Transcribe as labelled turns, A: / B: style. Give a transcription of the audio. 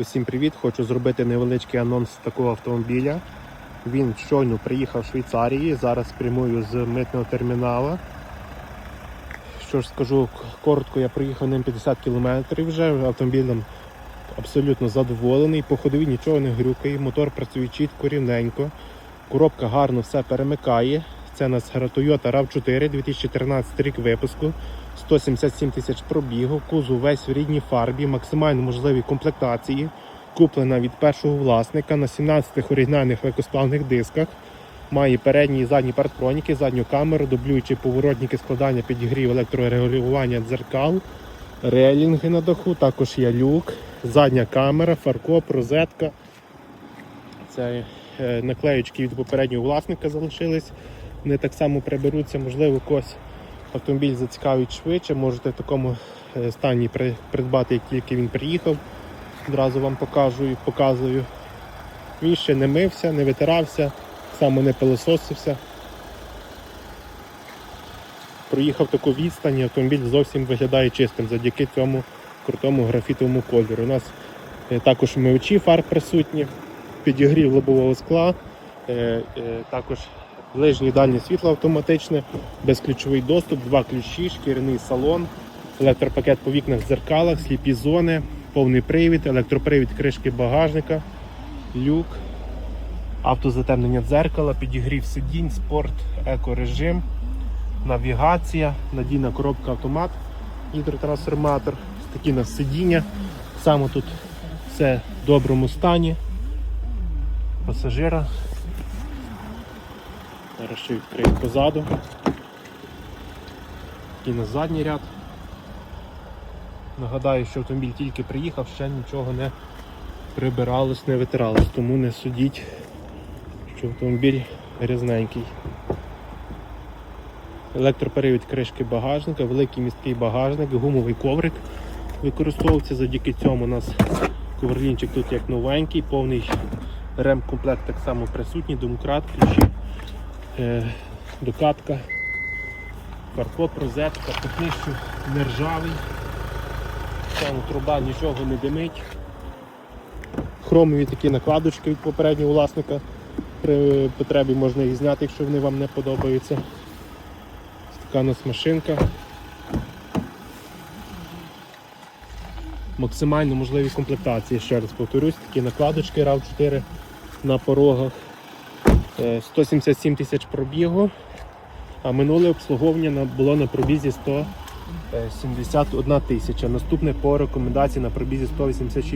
A: Усім привіт! Хочу зробити невеличкий анонс такого автомобіля. Він щойно приїхав з Швейцарії. Зараз прямую з митного терміналу. Що ж скажу, коротко, я проїхав ним 50 км вже. Автомобілем абсолютно задоволений. По ходові нічого не грюкає, мотор працює чітко, рівненько. Коробка гарно все перемикає. Це у нас Toyota RAV4 2013 рік випуску. 177 тисяч пробігу, кузов весь в рідній фарбі, максимально можливі комплектації. Куплена від першого власника на 17 оригінальних легкосплавних дисках. Має передні і задні партроніки, задню камеру, дублюючі поворотники складання підігрів електрорегулювання дзеркал, релінги на даху, також є люк, задня камера, фаркоп, розетка. Це е, наклеючки від попереднього власника залишились. Вони так само приберуться, можливо, когось автомобіль зацікавить швидше, можете в такому е, стані придбати, як тільки він приїхав. Одразу вам покажу і показую. Він ще не мився, не витирався, само не пилососився. Проїхав таку відстань, і автомобіль зовсім виглядає чистим завдяки цьому крутому графітовому кольору. У нас е, також мивачі фар присутні, підігрів лобового скла, е, також ближнє і дальнє світло автоматичне, безключовий доступ, два ключі, шкіряний салон, електропакет по вікнах дзеркалах, сліпі зони, повний привід, електропривід кришки багажника, люк, автозатемнення дзеркала, підігрів сидінь, спорт, екорежим, навігація, надійна коробка автомат, гідротрансформатор, такі у нас сидіння. Саме тут все в доброму стані. Пасажира Зараз ще відкрию позаду. І на задній ряд. Нагадаю, що автомобіль тільки приїхав, ще нічого не прибиралось, не витиралось, тому не судіть, що автомобіль грязненький. Електроперевід кришки багажника, великий місткий багажник, гумовий коврик використовується. Завдяки цьому у нас коверлінчик тут як новенький, повний ремкомплект так само присутній, домкрат, ключі докатка, фаркоп, розетка, технічно нержавий, там труба нічого не димить. Хромові такі накладочки від попереднього власника. При потребі можна їх зняти, якщо вони вам не подобаються. Така у нас машинка. Максимально можливі комплектації, ще раз повторюсь, такі накладочки RAV4 на порогах. Е, 177 тисяч пробігу, а минуле обслуговування було на пробізі 171 тисяча. Наступне по рекомендації на пробізі 186